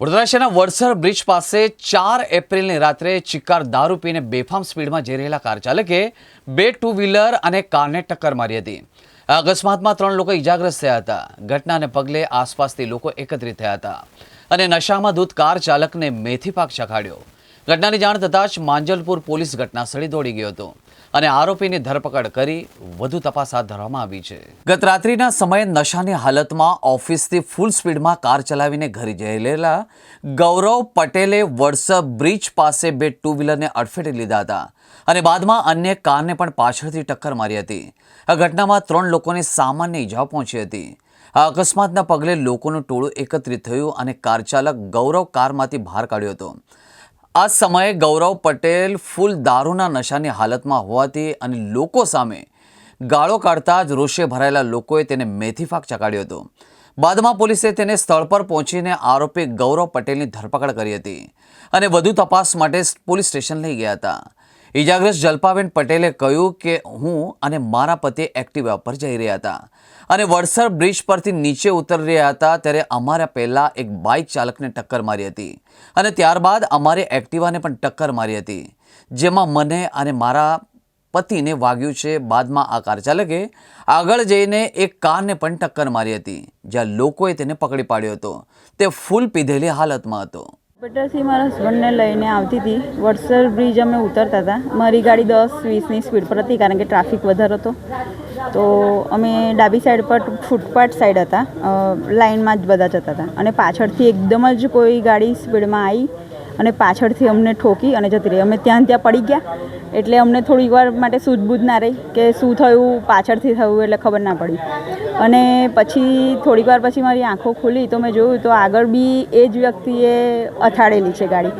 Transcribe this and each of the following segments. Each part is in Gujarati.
વડોદરા શહેરના વડસર બ્રિજ પાસે ચાર એપ્રિલની રાત્રે ચિક્કાર દારૂ પીને બેફામ સ્પીડમાં જઈ રહેલા કાર ચાલકે બે ટુ વ્હીલર અને કારને ટક્કર મારી હતી. અકસ્માતમાં ત્રણ લોકો ઇજાગ્રસ્ત થયા હતા. ઘટનાને પગલે આસપાસથી લોકો એકત્રિત થયા હતા અને નશામાં ધૂત કાર ચાલકને મેથી પાક ચખાડ્યો. ઘટનાની જાણ થતાં જ માંજલપુર પોલીસ ઘટનાસ્થળે દોડી ગયો હતો. અને આરોપીની ધરપકડ કરી વધુ તપાસ હાથ ધરવામાં આવી છે. ગત રાત્રિના સમયે નશાની હાલતમાં ઓફિસથી ફૂલ સ્પીડમાં કાર ચલાવીને ઘરે જયેલા ગૌરવ પટેલે વડસર બ્રિજ પાસે બે ટુ વ્હીલરને અડફેટે લીધા હતા અને બાદમાં અન્ય કારને પણ પાછળથી ટક્કર મારી હતી. આ ઘટનામાં ત્રણ લોકોને સામાન્ય ઈજાઓ પહોંચી હતી. આ અકસ્માતના પગલે લોકોનું ટોળું એકત્રિત થયું અને કાર ચાલક ગૌરવ કારમાંથી બહાર કાઢ્યો હતો. આ સમયે ગૌરવ પટેલ ફૂલ દારૂના નશાની હાલતમાં હોવાથી અને લોકો સામે ગાળો કાઢતા જ રોષે ભરાયેલા લોકોએ તેને મેથીફાક ચકાડ્યો હતો. બાદમાં પોલીસે તેને સ્થળ પર પહોંચીને આરોપી ગૌરવ પટેલની ધરપકડ કરી હતી અને વધુ તપાસ માટે પોલીસ સ્ટેશન લઈ ગયા હતા. ઇજાગ્રસ્ત જલ્પાબેન પટેલે કહ્યું કે હું અને મારા પતિ એક્ટિવા પર જઈ રહ્યા હતા અને વડસર બ્રિજ પરથી નીચે ઉતરી રહ્યા હતા ત્યારે અમારા પહેલાં એક બાઇક ચાલકને ટક્કર મારી હતી અને ત્યારબાદ અમારે એક્ટિવાને પણ ટક્કર મારી હતી, જેમાં મને અને મારા પતિને વાગ્યું છે. બાદમાં આ કાર ચાલકે આગળ જઈને એક કારને પણ ટક્કર મારી હતી, જ્યાં લોકોએ તેને પકડી પાડ્યો હતો. તે ફૂલ પીધેલી હાલતમાં હતો. પેટરથી મારા હસબન્ડને લઈને આવતી હતી. વડસર બ્રિજ અમે ઉતરતા હતા. મારી ગાડી દસ, વીસની સ્પીડ પર હતી કારણ કે ટ્રાફિક વધારે હતો. તો અમે ડાબી સાઈડ પર ફૂટપાથ સાઈડ હતા. લાઇનમાં જ બધા જતા હતા. અને પાછળથી એકદમ જ કોઈ ગાડી સ્પીડમાં આવી અને પાછળથી અમને ઠોકી અને જતી રહી. અમે ત્યાં ત્યાં પડી ગયા. એટલે અમને થોડીક વાર માટે સૂઝબૂઝ ના રહી કે શું થયું, પાછળથી થયું એટલે ખબર ના પડી. અને પછી થોડીક વાર પછી મારી આંખો ખુલી તો મેં જોયું તો આગળ બી એ જ વ્યક્તિએ અથાડેલી છે ગાડી.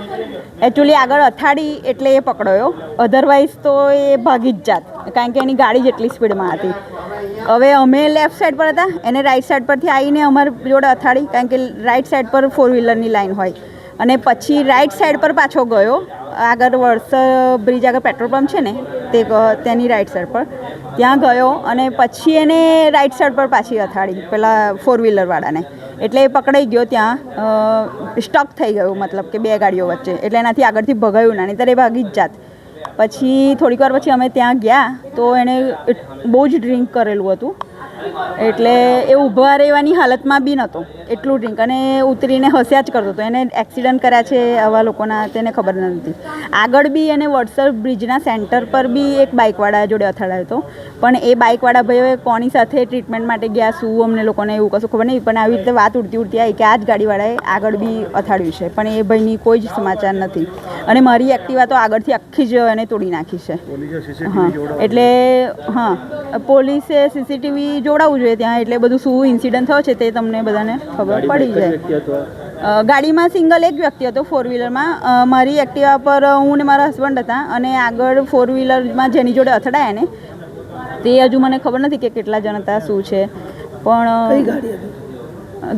એકચ્યુઅલી આગળ અથાડી એટલે એ પકડાયો. અધરવાઇઝ તો એ ભાગી જ જાત. કારણ કે એની ગાડી જેટલી સ્પીડમાં હતી. હવે અમે લેફ્ટ સાઈડ પર હતા. એને રાઈટ સાઈડ પરથી આવીને અમારી જોડે અથાડી કારણ કે રાઈટ સાઈડ પર ફોર વ્હીલરની લાઈન હોય. અને પછી રાઈટ સાઈડ પર પાછો ગયો. આગળ વડસર બ્રિજ આગળ પેટ્રોલ પંપ છે ને, તે તેની રાઈટ સાઈડ પર. ત્યાં ગયો અને પછી એને રાઈટ સાઈડ પર પાછી અથાડી પેલા ફોર વ્હીલરવાળાને એટલે એ પકડાઈ ગયો ત્યાં. સ્ટક થઈ ગયું, મતલબ કે બે ગાડીઓ વચ્ચે. એટલે એનાથી આગળથી ભગાયું ના નહીં એ ભાગી જ જાત. પછી થોડીક વાર પછી અમે ત્યાં ગયા, તો એણે બહુ જ ડ્રિંક કરેલું હતું. એટલે એ ઊભા રહેવાની હાલતમાં બી નહોતો. એટલું ડ્રિંક અને ઉતરીને હસ્યા જ કરતો હતો. એને એક્સિડન્ટ કર્યા છે આવા લોકોના તેને ખબર નથી આગળ બી એને વડસર બ્રિજના સેન્ટર પર બી એક બાઇકવાળા જોડે અથડાયો હતો. પણ એ બાઇકવાળા ભાઈઓએ કોની સાથે ટ્રીટમેન્ટ માટે ગયા શું અમને લોકોને એવું કશું ખબર નહીં. પણ આવી રીતે વાત ઉડતી ઉડતી આવી કે આ જ ગાડીવાળાએ આગળ બી અથાડ્યું છે. પણ એ ભાઈની કોઈ જ સમાચાર નથી. અને મારી એક્ટિવા તો આગળથી આખી જ એને તોડી નાખી છે. હા. એટલે હા. પોલીસે સીસીટીવી જોડાવવું જોઈએ ત્યાં એટલે બધું શું ઇન્સિડન્ટ થયો છે તે તમને બધાને ખબર પડી જાય. ગાડીમાં સિંગલ એક વ્યક્તિ હતો ફોર વ્હીલરમાં મારી એક્ટિવા પર હું ને મારા હસબન્ડ હતા અને આગળ ફોર વ્હીલરમાં જેની જોડે અથડાયા ને તે હજુ મને ખબર નથી કે કેટલા જણ હતા શું છે. પણ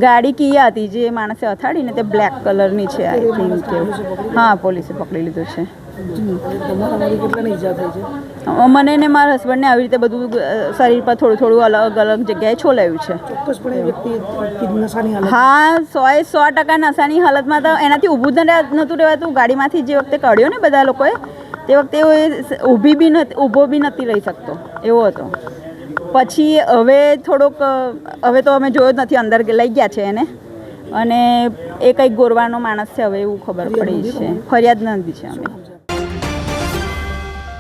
ગાડી કિયા હતી જે માણસે અથાડીને તે બ્લેક કલરની છે આઈ થિંક હા પોલીસે પકડી લીધું છે. મને ને મારા હસબન્ડને આવી રીતે બધું શરીર પર થોડું થોડું અલગ અલગ જગ્યાએ છોલાયું છે. હા સો એ સો ટકા નશાની હાલતમાં તો એનાથી ઊભું જ ન- નહોતું રહેવાતું. ગાડીમાંથી જે વખતે કાઢ્યો ને બધા લોકોએ તે વખતે એ ઊભી બી નથી ઊભો બી નથી રહી શકતો. એવો હતો. પછી હવે થોડોક હવે તો અમે જોયો જ નથી અંદર લઈ ગયા છે એને. અને એ કંઈક ગોરવાનો માણસ છે હવે એવું ખબર પડી છે. ફરિયાદ નથી છે અમે.